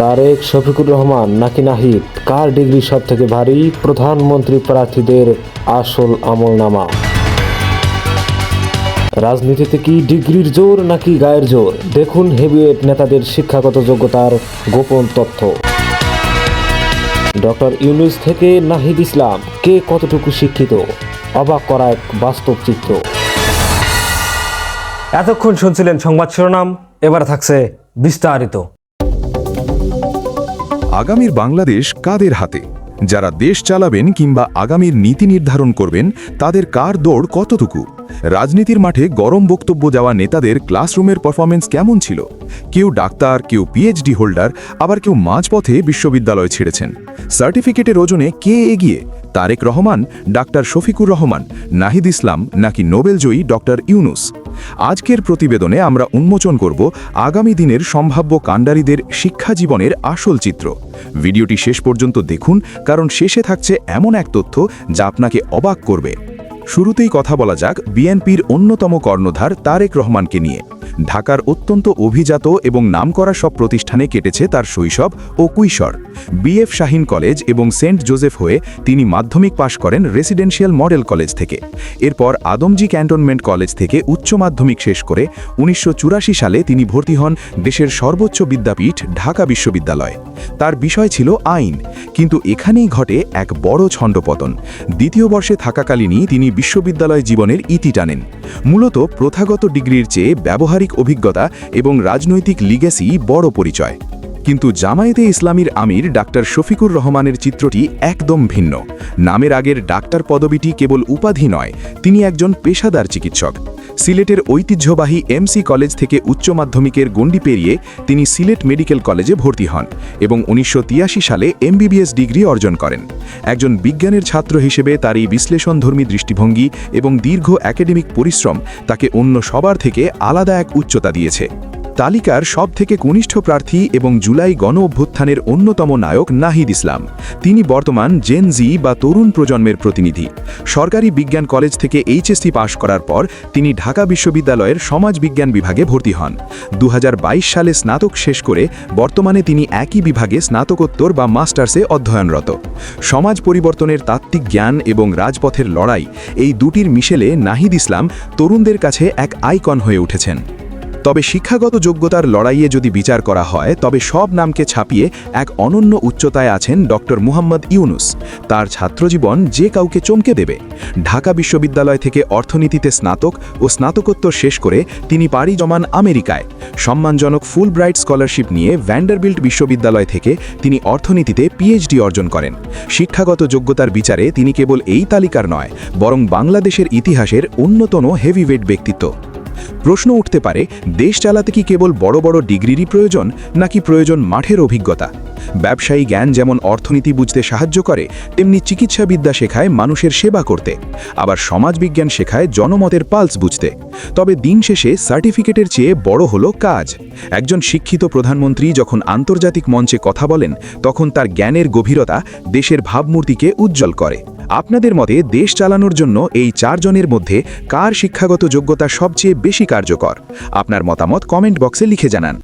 তারেক শফিকুর রহমান নাকি নাহিদ? কার ডিগ্রি সব থেকে ভারী? প্রধানমন্ত্রী প্রার্থীদের আসল আমলনামা। রাজনীতিতে কি ডিগ্রির জোর নাকি গায়ের জোর? দেখুন হেভিওয়েট নেতাদের শিক্ষাগত যোগ্যতার গোপন তথ্য। ডক্টর ইউনুস থেকে নাহিদ ইসলাম, কে কতটুকু শিক্ষিত? অবাক করা এক বাস্তব চিত্র। এতক্ষণ শুনছিলেন সংবাদ শিরোনাম, এবার থাকছে বিস্তারিত। আগামীর বাংলাদেশ কাদের হাতে? যারা দেশ চালাবেন কিংবা আগামীর নীতি নির্ধারণ করবেন, তাদের কার দৌড় কতটুকু? রাজনীতির মাঠে গরম বক্তব্য যাওয়া নেতাদের ক্লাসরুমের পারফরমেন্স কেমন ছিল? কেউ ডাক্তার, কেউ পিএইচডি হোল্ডার, আবার কেউ মাঝপথে বিশ্ববিদ্যালয় ছেড়েছেন। সার্টিফিকেটের ওজনে কে এগিয়ে? তারেক রহমান, ডাক্তার শফিকুর রহমান, নাহিদ ইসলাম, নাকি নোবেলজয়ী ডক্টর ইউনুস? আজকের প্রতিবেদনে আমরা উন্মোচন করব আগামী দিনের সম্ভাব্য কাণ্ডারীদের শিক্ষা জীবনের আসল চিত্র। ভিডিওটি শেষ পর্যন্ত দেখুন, কারণ শেষে থাকছে এমন এক তথ্য যা আপনাকে অবাক করবে। শুরুতেই কথা বলা যাক বিএনপির অন্যতম কর্ণধার তারেক রহমানকে নিয়ে। ঢাকার অত্যন্ত অভিজাত এবং নামকরা সব প্রতিষ্ঠানে কেটেছে তার শৈশব ও কৈশোর। বিএফ শাহিন কলেজ এবং সেন্ট জোসেফ হয়ে তিনি মাধ্যমিক পাশ করেন রেসিডেন্সিয়াল মডেল কলেজ থেকে। এরপর আদমজি ক্যান্টনমেন্ট কলেজ থেকে উচ্চ মাধ্যমিক শেষ করে উনিশশো চুরাশি সালে তিনি ভর্তি হন দেশের সর্বোচ্চ বিদ্যাপীঠ, ঢাকা বিশ্ববিদ্যালয়। তার বিষয় ছিল আইন, কিন্তু এখানেই ঘটে এক বড় ছণ্ডপতন দ্বিতীয় বর্ষে থাকাকালীনই তিনি বিশ্ববিদ্যালয় জীবনের ইতি টানেন। মূলত প্রথাগত ডিগ্রির চেয়ে ব্যবহারিক অভিজ্ঞতা এবং রাজনৈতিক লিগেসি বড় পরিচয়। কিন্তু জামায়াতে ইসলামীর আমির ডাক্তার শফিকুর রহমানের চিত্রটি একদম ভিন্ন। নামের আগের ডাক্তার পদবিটি কেবল উপাধি নয়, তিনি একজন পেশাদার চিকিৎসক। সিলেটের ঐতিহ্যবাহী এমসি কলেজ থেকে উচ্চ মাধ্যমিকের গণ্ডি পেরিয়ে তিনি সিলেট মেডিকেল কলেজে ভর্তি হন এবং উনিশশো সালে এমবিবিএস ডিগ্রি অর্জন করেন। একজন বিজ্ঞানের ছাত্র হিসেবে তার এই বিশ্লেষণধর্মী দৃষ্টিভঙ্গি এবং দীর্ঘ একাডেমিক পরিশ্রম তাকে অন্য সবার থেকে আলাদা এক উচ্চতা দিয়েছে। তালিকার সব থেকে কনিষ্ঠ প্রার্থী এবং জুলাই গণ অভ্যুত্থানের অন্যতম নায়ক নাহিদ ইসলাম। তিনি বর্তমান জেন জি বা তরুণ প্রজন্মের প্রতিনিধি। সরকারি বিজ্ঞান কলেজ থেকে এইচএসসি পাশ করার পর তিনি ঢাকা বিশ্ববিদ্যালয়ের সমাজ বিজ্ঞান বিভাগে ভর্তি হন। দু হাজার বাইশ সালে স্নাতক শেষ করে বর্তমানে তিনি একই বিভাগে স্নাতকোত্তর বা মাস্টার্সে অধ্যয়নরত। সমাজ পরিবর্তনের তাত্ত্বিক জ্ঞান এবং রাজপথের লড়াই এই দুটির মিশেলে নাহিদ ইসলাম তরুণদের কাছে এক আইকন হয়ে উঠেছেন। তবে শিক্ষাগত যোগ্যতার লড়াইয়ে যদি বিচার করা হয়, তবে সব নামকে ছাপিয়ে এক অনন্য উচ্চতায় আছেন ডক্টর মুহাম্মদ ইউনুস। তার ছাত্রজীবন যে কাউকে চমকে দেবে। ঢাকা বিশ্ববিদ্যালয় থেকে অর্থনীতিতে স্নাতক ও স্নাতকোত্তর শেষ করে তিনি পাড়ি জমান আমেরিকায়। সম্মানজনক ফুল ব্রাইট স্কলারশিপ নিয়ে ভ্যান্ডারবিল্ট বিশ্ববিদ্যালয় থেকে তিনি অর্থনীতিতে পিএইচডি অর্জন করেন। শিক্ষাগত যোগ্যতার বিচারে তিনি কেবল এই তালিকার নয়, বরং বাংলাদেশের ইতিহাসের অন্যতম হেভিওয়েট ব্যক্তিত্ব। প্রশ্ন উঠতে পারে, দেশ চালাতে কি কেবল বড় বড় ডিগ্রিরই প্রয়োজন, নাকি প্রয়োজন মাঠের অভিজ্ঞতা? ব্যবসায়ী জ্ঞান যেমন অর্থনীতি বুঝতে সাহায্য করে, তেমনি চিকিৎসাবিদ্যা শেখায় মানুষের সেবা করতে। আবার সমাজবিজ্ঞান শেখায় জনমতের পালস বুঝতে। তবে দিন শেষে সার্টিফিকেটের চেয়ে বড় হলো কাজ। একজন শিক্ষিত প্রধানমন্ত্রী যখন আন্তর্জাতিক মঞ্চে কথা বলেন, তখন তার জ্ঞানের গভীরতা দেশের ভাবমূর্তিকে উজ্জ্বল করে। আপনাদের মতে দেশ চালানোর জন্য এই চারজনের মধ্যে কার শিক্ষাগত যোগ্যতা সবচেয়ে বেশি কার্যকর? আপনার মতামত কমেন্ট বক্সে লিখে জানান।